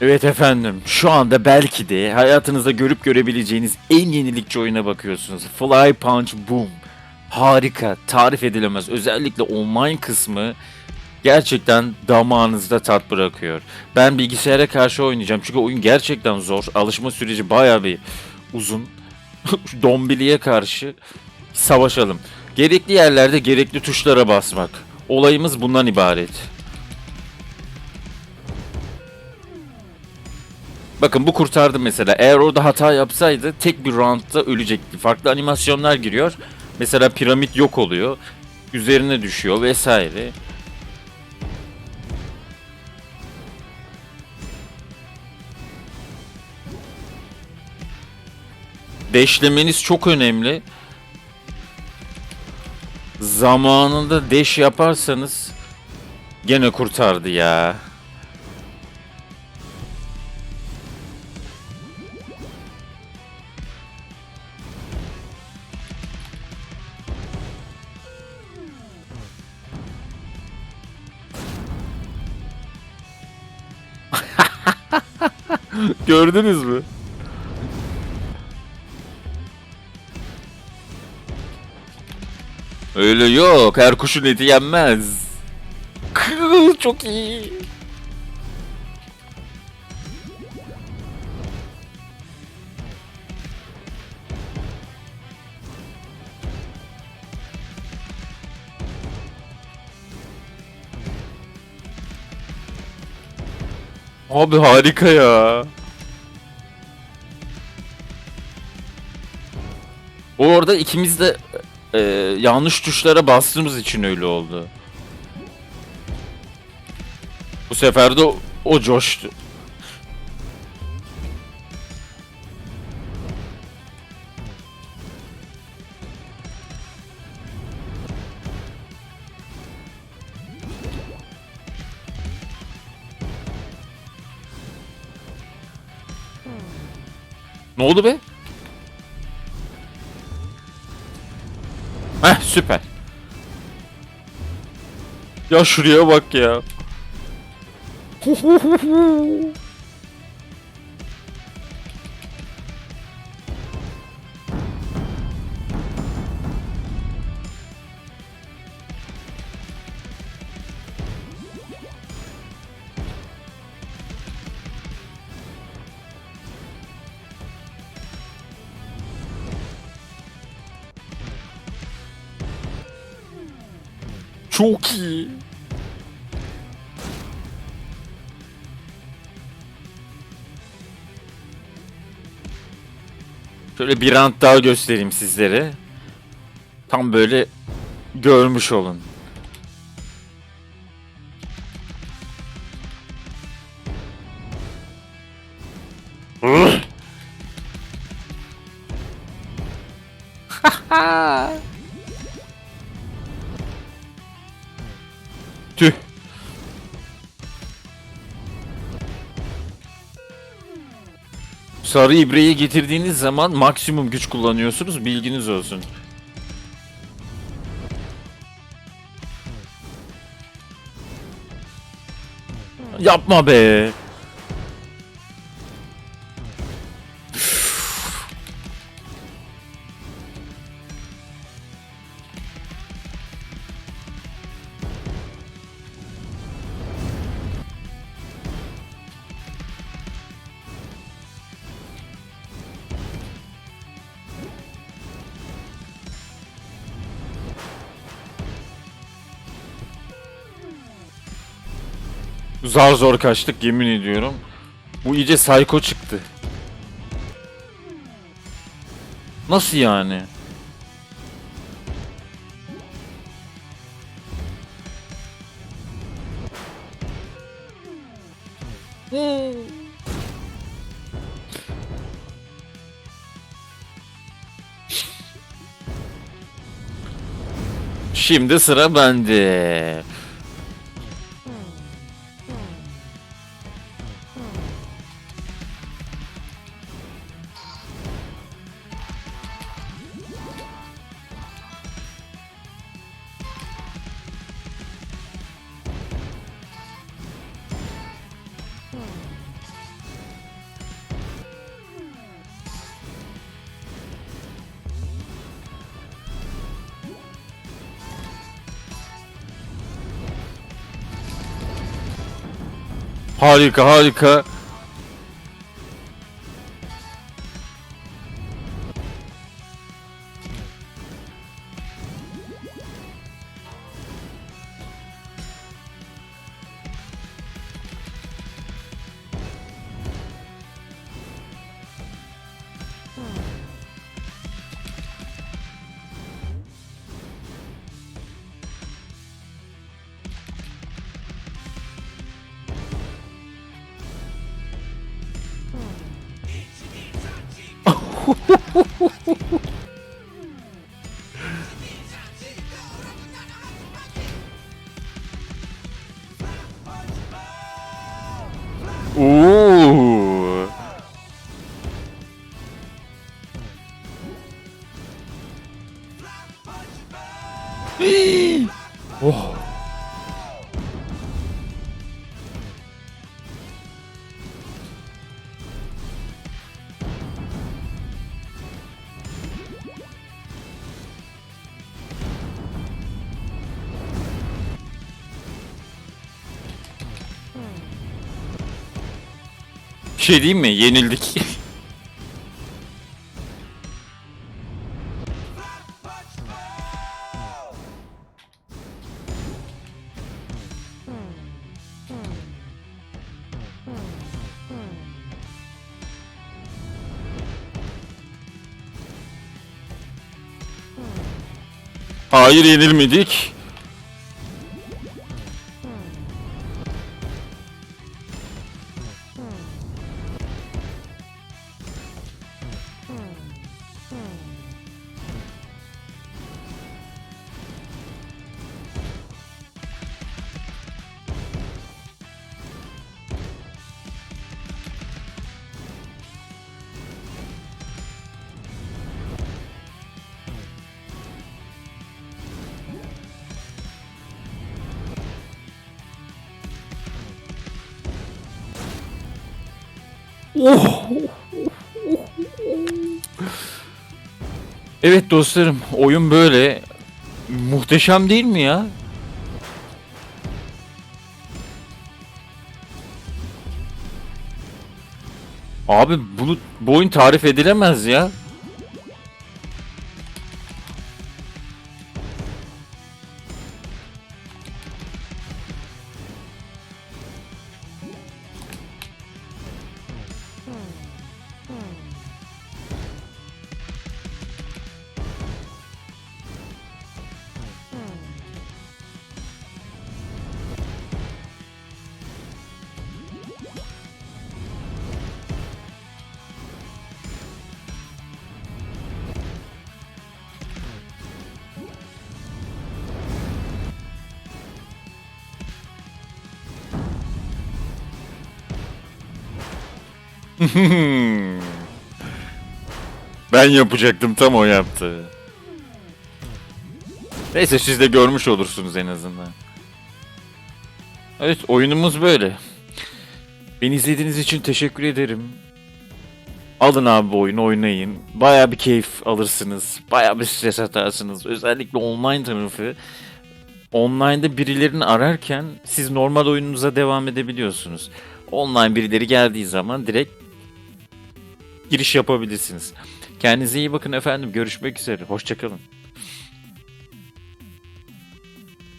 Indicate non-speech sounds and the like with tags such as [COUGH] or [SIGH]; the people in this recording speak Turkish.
Evet efendim, şu anda belki de hayatınızda görüp görebileceğiniz en yenilikçi oyuna bakıyorsunuz. Fly Punch Boom. Harika, tarif edilemez. Özellikle online kısmı gerçekten damağınızda tat bırakıyor. Ben bilgisayara karşı oynayacağım çünkü oyun gerçekten zor. Alışma süreci bayağı bir uzun. [LAUGHS] Dombiliye karşı savaşalım. Gerekli yerlerde gerekli tuşlara basmak. Olayımız bundan ibaret. Bakın bu kurtardı mesela. Eğer orada hata yapsaydı tek bir roundda ölecekti. Farklı animasyonlar giriyor. Mesela piramit yok oluyor. Üzerine düşüyor vesaire. Deşlemeniz çok önemli. Zamanında deş yaparsanız gene kurtardı ya. [LAUGHS] Gördünüz mü? Öyle yok. Her kuşun eti yenmez. Kıı, Çok iyi. Abi harika ya. Orada ikimiz de e, yanlış tuşlara bastığımız için öyle oldu. Bu sefer de o, o coştu. Ne oldu be? Heh süper. Ya şuraya bak ya. [LAUGHS] Çok iyi. Şöyle bir rant daha göstereyim sizlere. Tam böyle görmüş olun. Tüh. Sarı ibreyi getirdiğiniz zaman maksimum güç kullanıyorsunuz. Bilginiz olsun. Yapma be. Zar zor kaçtık yemin ediyorum. Bu iyice psycho çıktı. Nasıl yani? Şimdi sıra bende. Harika harika. Woo-hoo-hoo-hoo-hoo! [LAUGHS] şey diyeyim mi? Yenildik. [LAUGHS] Hayır yenilmedik. Evet dostlarım, oyun böyle. Muhteşem değil mi ya? Abi bunu bu oyun tarif edilemez ya. Hmm. Hmm. [LAUGHS] ben yapacaktım tam o yaptı. Neyse siz de görmüş olursunuz en azından. Evet oyunumuz böyle. Beni izlediğiniz için teşekkür ederim. Alın abi bu oyunu oynayın. Baya bir keyif alırsınız. Baya bir stres atarsınız. Özellikle online tarafı. Online'da birilerini ararken siz normal oyununuza devam edebiliyorsunuz. Online birileri geldiği zaman direkt giriş yapabilirsiniz. Kendinize iyi bakın efendim. Görüşmek üzere. Hoşçakalın.